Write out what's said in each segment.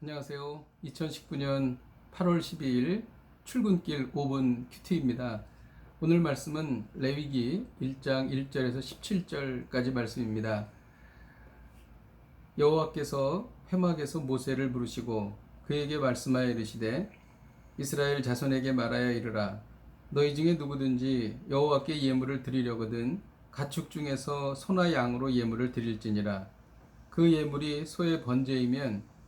안녕하세요. 2019년 8월 12일 출근길 5분 큐티입니다. 오늘 말씀은 레위기 1장 1절에서 17절까지 말씀입니다. 여호와께서 회막에서 모세를 부르시고 그에게 말씀하여 이르시되 이스라엘 자손에게 말하여 이르라 너희 중에 누구든지 여호와께 예물을 드리려거든 가축 중에서 소나 양으로 예물을 드릴지니라 그 예물이 소의 번제이면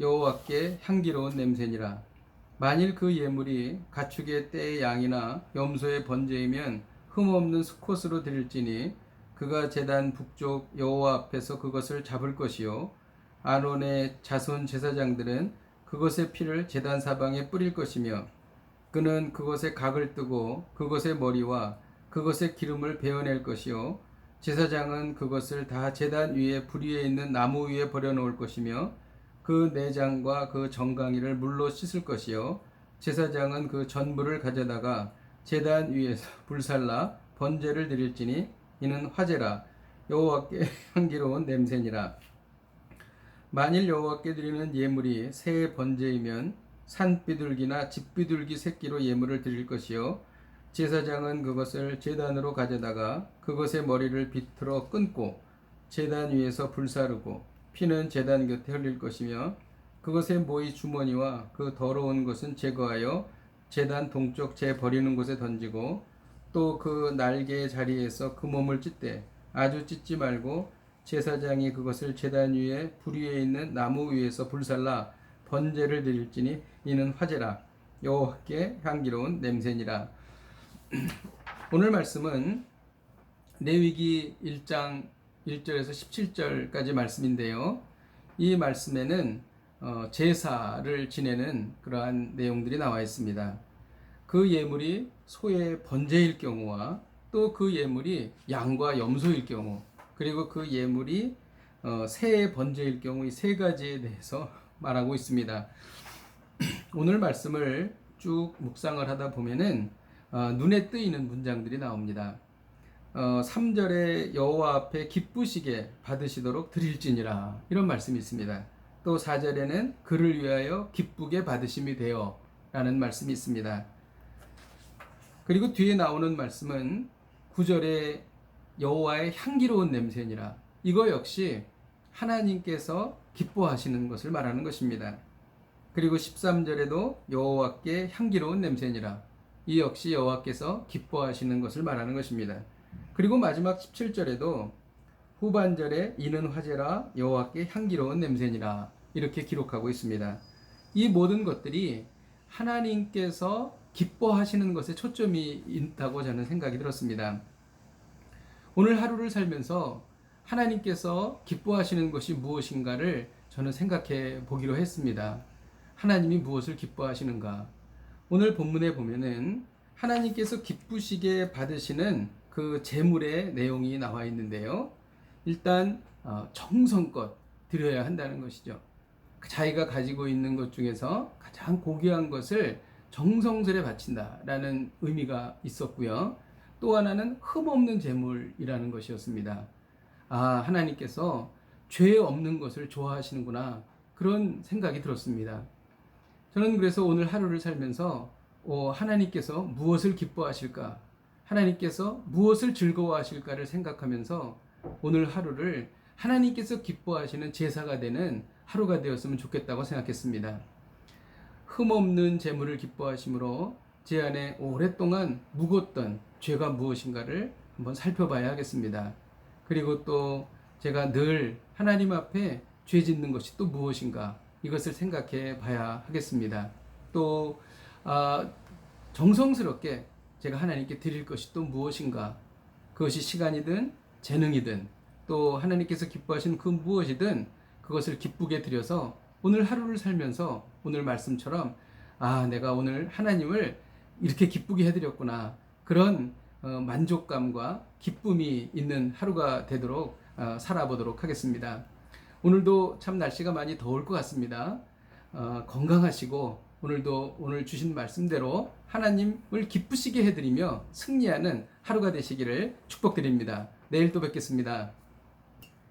여호와께 향기로운 냄새니라. 만일 그 예물이 가축의 떼의 양이나 염소의 번제이면 흠없는 수컷으로 드릴지니 그가 제단 북쪽 여호와 앞에서 그것을 잡을 것이요. 아론의 자손 제사장들은 그것의 피를 제단 사방에 뿌릴 것이며 그는 그것에 각을 뜨고 그것의 머리와 그것의 기름을 베어낼 것이요. 제사장은 그것을 다 제단 위에 불 위에 있는 나무 위에 버려 놓을 것이며 그 내장과 그 정강이를 물로 씻을 것이요. 제사장은 그 전부를 가져다가 제단 위에서 불살라 번제를 드릴지니 이는 화제라. 여호와께 향기로운 냄새니라. 만일 여호와께 드리는 예물이 새의 번제이면 산비둘기나 집비둘기 새끼로 예물을 드릴 것이요. 제사장은 그것을 제단으로 가져다가 그것의 머리를 비틀어 끊고 제단 위에서 불사르고 피는 제단 곁에 흘릴 것이며 그것의 모이 주머니와 그 더러운 것은 제거하여 제단 동쪽 재 버리는 곳에 던지고 또 그 날개의 자리에서 그 몸을 찢되 아주 찢지 말고 제사장이 그것을 제단 위에 불 위에 있는 나무 위에서 불살라 번제를 드릴지니 이는 화제라. 여호와께 향기로운 냄새니라. 오늘 말씀은 레위기 1장 1절에서 17절까지 말씀인데요. 이 말씀에는 어, 제사를 지내는 그러한 내용들이 나와 있습니다. 그 예물이 소의 번제일 경우와 또 그 예물이 양과 염소일 경우 그리고 그 예물이 어, 새의 번제일 경우 이 세 가지에 대해서 말하고 있습니다. 오늘 말씀을 쭉 묵상을 하다 보면은 어, 눈에 뜨이는 문장들이 나옵니다. 어, 3절에 여호와 앞에 기쁘시게 받으시도록 드릴지니라 이런 말씀이 있습니다. 또 4절에는 그를 위하여 기쁘게 받으심이 되어 라는 말씀이 있습니다. 그리고 뒤에 나오는 말씀은 9절에 여호와의 향기로운 냄새니라 이거 역시 하나님께서 기뻐하시는 것을 말하는 것입니다. 그리고 13절에도 여호와께 향기로운 냄새니라 이 역시 여호와께서 기뻐하시는 것을 말하는 것입니다. 그리고 마지막 17절에도 후반절에 이는 화제라 여호와께 향기로운 냄새니라 이렇게 기록하고 있습니다. 이 모든 것들이 하나님께서 기뻐하시는 것에 초점이 있다고 저는 생각이 들었습니다. 오늘 하루를 살면서 하나님께서 기뻐하시는 것이 무엇인가를 저는 생각해 보기로 했습니다. 하나님이 무엇을 기뻐하시는가? 오늘 본문에 보면은 하나님께서 기쁘시게 받으시는 그 재물의 내용이 나와 있는데요. 일단 어, 정성껏 드려야 한다는 것이죠. 자기가 가지고 있는 것 중에서 가장 고귀한 것을 정성스레 바친다라는 의미가 있었고요. 또 하나는 흠없는 재물이라는 것이었습니다. 아, 하나님께서 죄 없는 것을 좋아하시는구나. 그런 생각이 들었습니다. 저는 그래서 오늘 하루를 살면서 어, 하나님께서 무엇을 기뻐하실까? 하나님께서 무엇을 즐거워하실까를 생각하면서 오늘 하루를 하나님께서 기뻐하시는 제사가 되는 하루가 되었으면 좋겠다고 생각했습니다. 흠없는 재물을 기뻐하심으로 제 안에 오랫동안 묵었던 죄가 무엇인가를 한번 살펴봐야 하겠습니다. 그리고 또 제가 늘 하나님 앞에 죄 짓는 것이 또 무엇인가 이것을 생각해 봐야 하겠습니다. 또 아, 정성스럽게 제가 하나님께 드릴 것이 또 무엇인가 그것이 시간이든 재능이든 또 하나님께서 기뻐하시는 그 무엇이든 그것을 기쁘게 드려서 오늘 하루를 살면서 오늘 말씀처럼 아 내가 오늘 하나님을 이렇게 기쁘게 해드렸구나 그런 어, 만족감과 기쁨이 있는 하루가 되도록 어, 살아보도록 하겠습니다. 오늘도 참 날씨가 많이 더울 것 같습니다. 어, 건강하시고 오늘도 오늘 주신 말씀대로 하나님을 기쁘시게 해드리며 승리하는 하루가 되시기를 축복드립니다. 내일 또 뵙겠습니다.